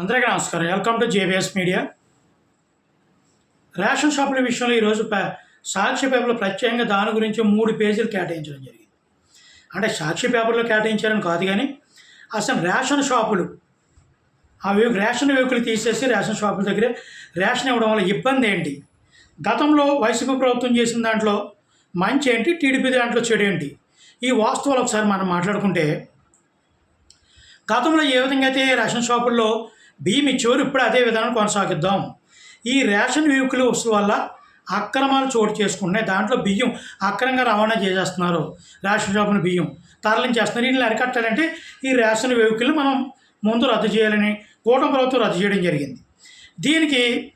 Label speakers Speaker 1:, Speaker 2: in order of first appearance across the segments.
Speaker 1: అందరికీ నమస్కారం. Welcome to JBS media ration షాపుల విషయంలో ఈరోజు సాక్షి పేపర్లో ప్రత్యేకంగా దాని గురించి మూడు పేజీలు కేటాయించడం జరిగింది. అంటే సాక్షి పేపర్లో కేటాయించారని కాదు కానీ అసలు రేషన్ షాపులు అవి రేషన్ వెహికల్ తీసేసి రేషన్ షాపుల దగ్గరే రేషన్ ఇవ్వడం వల్ల ఇబ్బంది ఏంటి? గతంలో వైసీపీ ప్రభుత్వం చేసిన దాంట్లో మంచి ఏంటి? టీడీపీ దాంట్లో చెడు ఏంటి? ఈ వాస్తవాలు ఒకసారి మనం మాట్లాడుకుంటే గతంలో ఏ విధంగా అయితే రేషన్ షాపుల్లో బియ్యం ఇచ్చేవారు ఇప్పుడు అదే విధానం కొనసాగిద్దాం. ఈ రేషన్ వెహికల్స్ వల్ల అక్రమాలు చోటు చేసుకుంటున్నాయి దాంట్లో బియ్యం అక్రమంగా రవాణా చేసేస్తున్నారు. రేషన్ షాపుల బియ్యం తరలించేస్తున్నారు. వీటిని అరికట్టాలంటే ఈ రేషన్ వెహికల్ని మనం ముందు రద్దు చేయాలని కూటమి ప్రభుత్వం రద్దు చేయడం జరిగింది. దీనికి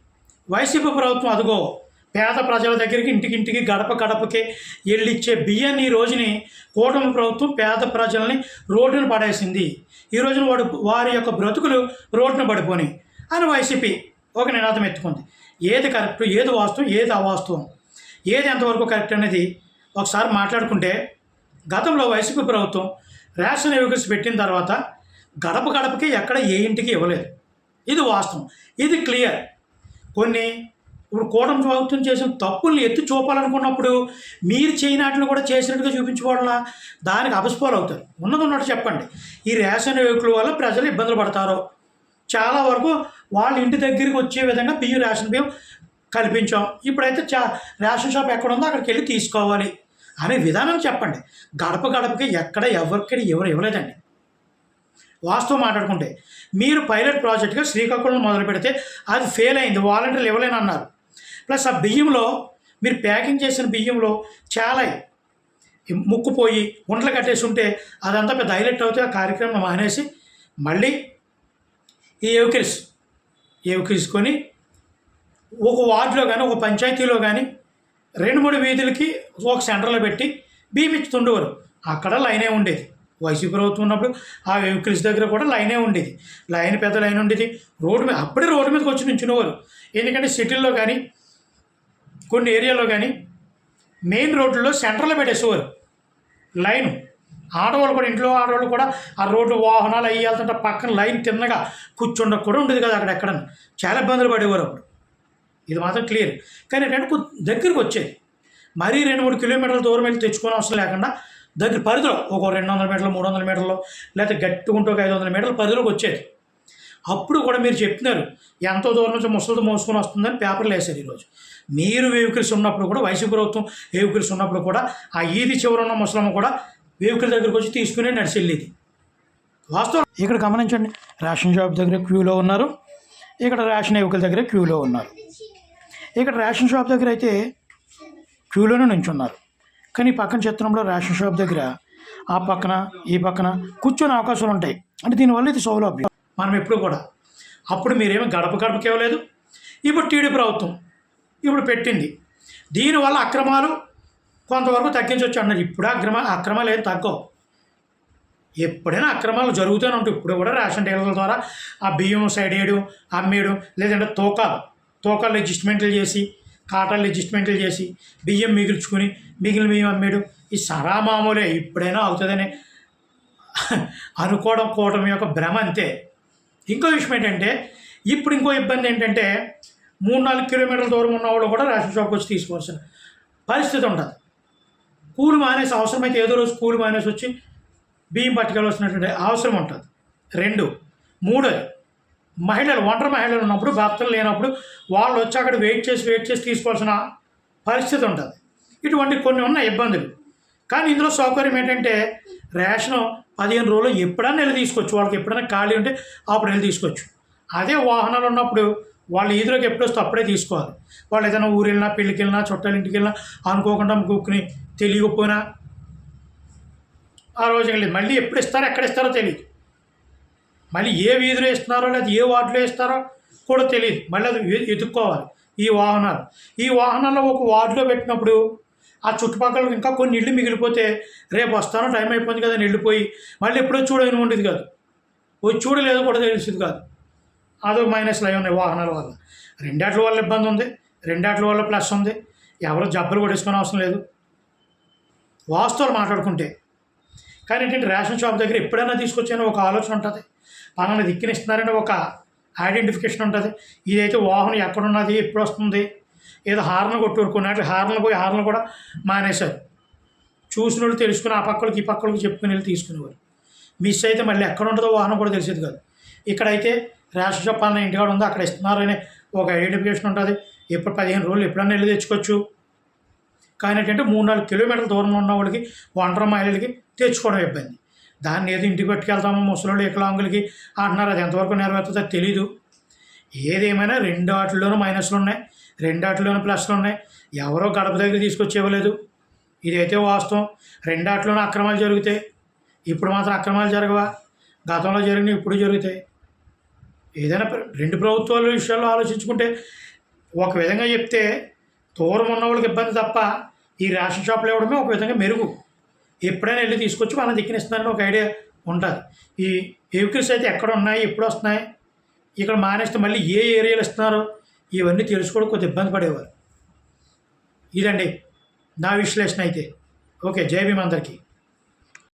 Speaker 1: వైసీపీ ప్రభుత్వం అదుగో పేద ప్రజల దగ్గరికి ఇంటికింటికి గడప గడపకి వెళ్ళిచ్చే బియ్యాన్ని ఈ రోజుని కూటమి ప్రభుత్వం పేద ప్రజల్ని రోడ్డును పడేసింది. ఈ రోజున వాడు వారి యొక్క బ్రతుకులు రోడ్డున పడిపోని అని వైసీపీ ఒక నినాదం ఎత్తుకుంది. ఏది కరెక్ట్ ఏది వాస్తవం ఏది అవాస్తవం? ఏది ఎంతవరకు కరెక్ట్ అనేది ఒకసారి మాట్లాడుకుంటే గతంలో వైసీపీ ప్రభుత్వం రేషన్ వెహికల్స్ పెట్టిన తర్వాత గడప గడపకి ఎక్కడ ఏ ఇంటికి ఇవ్వలేదు. ఇది వాస్తవం. ఇది క్లియర్. కొన్ని ఇప్పుడు కూటమి ప్రభుత్వం చేసిన తప్పుల్ని ఎత్తి చూపాలనుకున్నప్పుడు మీరు చేయనాటిని కూడా చేసినట్టుగా చూపించుకోవాలా దానికి అపస్పాలు అవుతారు ఉన్నది ఉన్నట్టు చెప్పండి. ఈ రేషన్ వెహికల్ వల్ల ప్రజలు ఇబ్బందులు పడతారు. చాలా వరకు వాళ్ళ ఇంటి దగ్గరికి వచ్చే విధంగా బియ్యం రేషన్ బియ్యం కల్పించాం. ఇప్పుడైతే చా రేషన్ షాప్ ఎక్కడ ఉందో అక్కడికి వెళ్ళి తీసుకోవాలి అనే విధానం చెప్పండి. గడప గడపకి ఎక్కడ ఎవరికి ఎవరు ఇవ్వలేదండి. వాస్తవం మాట్లాడుకుంటే మీరు పైలట్ ప్రాజెక్ట్గా శ్రీకాకుళం మొదలు పెడితే అది ఫెయిల్ అయింది. వాలంటీర్లు ఇవ్వలేనన్నారు. ప్లస్ ఆ బియ్యంలో మీరు ప్యాకింగ్ చేసిన బియ్యంలో చాలా ముక్కుపోయి గుంటలు కట్టేసి ఉంటే అదంతా పెద్ద హైలైట్ అవుతే ఆ కార్యక్రమం మానేసి మళ్ళీ ఈ వెహికల్స్ వెహికల్స్కొని ఒక వార్డులో కానీ ఒక పంచాయతీలో కానీ రెండు మూడు వీధులకి ఒక సెంటర్లో పెట్టి బియ్యం ఇస్తుండేవారు అక్కడ లైనే ఉండేది. వైసీపీ ప్రభుత్వం ఉన్నప్పుడు ఆ వెహికల్స్ దగ్గర కూడా లైనే ఉండేది. లైన్ పెద్ద లైన్ ఉండేది. రోడ్డు మీద అప్పుడే రోడ్డు మీదకి వచ్చి నించునేవారు. ఎందుకంటే సిటీల్లో కానీ కొన్ని ఏరియాలో కానీ మెయిన్ రోడ్లలో సెంటర్లో పెట్టేసేవారు లైన్ ఆడవాళ్ళు కూడా ఇంట్లో ఆడవాళ్ళు కూడా ఆ రోడ్డు వాహనాలు అయ్యి వెళ్తుంటే పక్కన లైన్ తిన్నగా కూర్చుండక కూడా ఉండేది కదా అక్కడ ఎక్కడ చాలా ఇబ్బందులు పడేవారు అప్పుడు. ఇది మాత్రం క్లియర్ కానీ ఏంటంటే దగ్గరికి వచ్చేది. మరీ రెండు మూడు కిలోమీటర్ల దూరం వెళ్ళి తెచ్చుకోని అవసరం లేకుండా దగ్గర పరిధిలో ఒక రెండు వందల మీటర్లు మూడు వందల మీటర్లు లేకపోతే గట్టుకుంటూ ఒక ఐదు వందల మీటర్ల పరిధిలోకి వచ్చేది. అప్పుడు కూడా మీరు చెప్తున్నారు ఎంతో దూరం నుంచి ముసలితో మోసుకొని వస్తుందని పేపర్లు వేశారు ఈరోజు. మీరు వెహికల్స్ ఉన్నప్పుడు కూడా వైసీపీ ప్రభుత్వం వెహికల్స్ ఉన్నప్పుడు కూడా ఆ ఈది చివర ఉన్న ముసలమ్మ కూడా వెహికల్ దగ్గరికి వచ్చి తీసుకుని నడిచెళ్ళేది వాస్తవం ఇక్కడ గమనించండి రేషన్ షాప్ దగ్గర క్యూలో ఉన్నారు ఇక్కడ రేషన్ వెహికల్ దగ్గర క్యూలో ఉన్నారు. ఇక్కడ రేషన్ షాప్ దగ్గర అయితే క్యూలోనే నుంచున్నారు. కానీ పక్కన చిత్రంలో రేషన్ షాప్ దగ్గర ఆ పక్కన ఈ పక్కన కూర్చొని అవకాశాలు ఉంటాయి. అంటే దీనివల్ల ఇది సౌలభ్యం. మనం ఎప్పుడు కూడా. అప్పుడు మీరేమో గడప గడపకి ఇవ్వలేదు. ఇప్పుడు టీడీ ప్రభుత్వం ఇప్పుడు పెట్టింది. దీనివల్ల అక్రమాలు కొంతవరకు తగ్గించవచ్చు అన్నారు. ఇప్పుడు అక్రమ అక్రమాలు ఏం తగ్గవు. ఎప్పుడైనా అక్రమాలు జరుగుతూనే ఉంటాయి. ఇప్పుడు కూడా రేషన్ డీలర్ల ద్వారా ఆ బియ్యం సైడ్ వేయడం అమ్మేయడం లేదంటే తోకాలు తూకాలు అడ్జస్ట్మెంట్లు చేసి కాటాలు అడ్జస్ట్మెంట్లు చేసి బియ్యం మిగుల్చుకుని మిగిలిన బియ్యం అమ్మేయడం ఈ సరా మామూలే. ఇప్పుడైనా అవుతుందని అనుకోవడం కోవడం యొక్క భ్రమ అంతే. ఇంకో విషయం ఏంటంటే ఇప్పుడు ఇంకో ఇబ్బంది ఏంటంటే మూడు నాలుగు కిలోమీటర్ల దూరం ఉన్న వాళ్ళు కూడా రేషన్ షాప్కి వచ్చి తీసుకోవాల్సిన పరిస్థితి ఉంటుంది. కూలి మానేసి అవసరమైతే ఏదో రోజు కూలి మానేసి వచ్చి బియ్యం పట్టుకెళ్ళవలసినటువంటి అవసరం ఉంటుంది. రెండు మూడోది మహిళలు ఒంటరి మహిళలు ఉన్నప్పుడు భర్తలు లేనప్పుడు వాళ్ళు వచ్చి అక్కడ వెయిట్ చేసి వెయిట్ చేసి తీసుకోవాల్సిన పరిస్థితి ఉంటుంది. ఇటువంటి కొన్ని ఉన్న ఇబ్బందులు. కానీ ఇందులో సౌకర్యం ఏంటంటే రేషన్ పదిహేను రోజులు ఎప్పుడైనా వెళ్ళి తీసుకోవచ్చు. వాళ్ళకి ఎప్పుడైనా ఖాళీ ఉంటే అప్పుడు వెళ్ళి తీసుకోవచ్చు. అదే వాహనాలు ఉన్నప్పుడు వాళ్ళు ఈదులోకి ఎప్పుడు వస్తే అప్పుడే తీసుకోవాలి. వాళ్ళు ఏదైనా ఊరు వెళ్ళినా పెళ్ళికి వెళ్ళినా చుట్టాల ఇంటికి వెళ్ళినా అనుకోకుండా కుక్కుని తెలియకపోయినా ఆ రోజు వెళ్ళి మళ్ళీ ఎప్పుడు ఇస్తారో ఎక్కడ ఇస్తారో తెలియదు. మళ్ళీ ఏ వీధిలో ఇస్తున్నారో లేదా ఏ వార్డులో ఇస్తారో కూడా తెలియదు. మళ్ళీ అది ఎదుక్కోవాలి ఈ వాహనాలు. ఈ వాహనాల్లో ఒక వార్డులో పెట్టినప్పుడు ఆ చుట్టుపక్కల ఇంకా కొన్ని ఇళ్ళు మిగిలిపోతే రేపు వస్తాను టైం అయిపోయింది కదా అని వెళ్ళిపోయి మళ్ళీ ఎప్పుడో చూడని ఉండేది కాదు. వచ్చి చూడలేదు కూడా తెలిసేది కాదు. అదొక మైనస్లు అయి ఉన్నాయి వాహనాల వల్ల. రెండాట్ల వల్ల ఇబ్బంది ఉంది రెండాట్ల వల్ల ప్లస్ ఉంది. ఎవరు జబ్బలు కొట్టేసుకునే అవసరం లేదు. వాస్తవాలు మాట్లాడుకుంటే. కానీ ఏంటంటే రేషన్ షాప్ దగ్గర ఎప్పుడైనా తీసుకొచ్చానో ఒక ఆలోచన ఉంటుంది. మనల్ని దిక్కినిస్తున్నారని ఒక ఐడెంటిఫికేషన్ ఉంటుంది. ఇదైతే వాహనం ఎక్కడున్నది ఎప్పుడు వస్తుంది ఏదో హార్న్ కొట్టారు కొన్నిటి హార్న్లు పోయి హార్న్లు కూడా మానేశారు. చూసిన వాళ్ళు తెలుసుకుని ఆ పక్కలకి ఈ పక్కలకి చెప్పుకుని వెళ్ళి తీసుకునేవారు. మిస్ అయితే మళ్ళీ ఎక్కడ ఉంటుందో వాహనం కూడా తెలిసేది కాదు. ఇక్కడైతే రేషన్ షాప్ అన్న ఇంటికాడ ఉందో అక్కడ ఇస్తున్నారు అనే ఒక ఐడెంటిఫికేషన్ ఉంటుంది. ఎప్పుడు పదిహేను రోజులు ఎప్పుడన్నా వెళ్ళి తెచ్చుకోవచ్చు. కానీ ఏంటంటే మూడు నాలుగు కిలోమీటర్ల దూరంలో ఉన్న వాళ్ళకి ఒంటరి మహిళలకి తెచ్చుకోవడం ఇబ్బంది. దాన్ని ఏదో ఇంటికి పట్టుకెళ్తామో ముసలోళ్ళు వికలాంగులకి అంటున్నారు అది ఎంతవరకు నెరవేరుతుందో తెలీదు. ఏదేమైనా రెండు వాటిల్లోనూ మైనస్లు ఉన్నాయి రెండు ప్లస్లు ఉన్నాయి. ఎవరో గడప దగ్గర తీసుకొచ్చేవ్వలేదు. ఇదైతే వాస్తవం. రెండాటిలోనూ అక్రమాలు జరుగుతాయి. ఇప్పుడు మాత్రం అక్రమాలు జరగవా? గతంలో జరిగినవి ఇప్పుడు జరుగుతాయి. ఏదైనా రెండు ప్రభుత్వాల విషయాల్లో ఆలోచించుకుంటే ఒక విధంగా చెప్తే దూరం ఉన్న వాళ్ళకి ఇబ్బంది తప్ప ఈ రేషన్ షాపులు ఇవ్వడమే ఒక విధంగా మెరుగు. ఎప్పుడైనా వెళ్ళి తీసుకొచ్చి వాళ్ళని దిక్కినిస్తున్నారని ఒక ఐడియా ఉంటుంది. ఈ వెహికల్స్ అయితే ఎక్కడ ఉన్నాయి ఎప్పుడు వస్తున్నాయి? ఇక్కడ మానేస్తే మళ్ళీ ఏ ఏరియాలు ఇస్తున్నారు? ఇవన్నీ తెలుసుకోవడం కొద్ది ఇబ్బంది పడేవారు. ఇదండి నా విశ్లేషణ అయితే. ఓకే జై భీమ్ అందరికీ.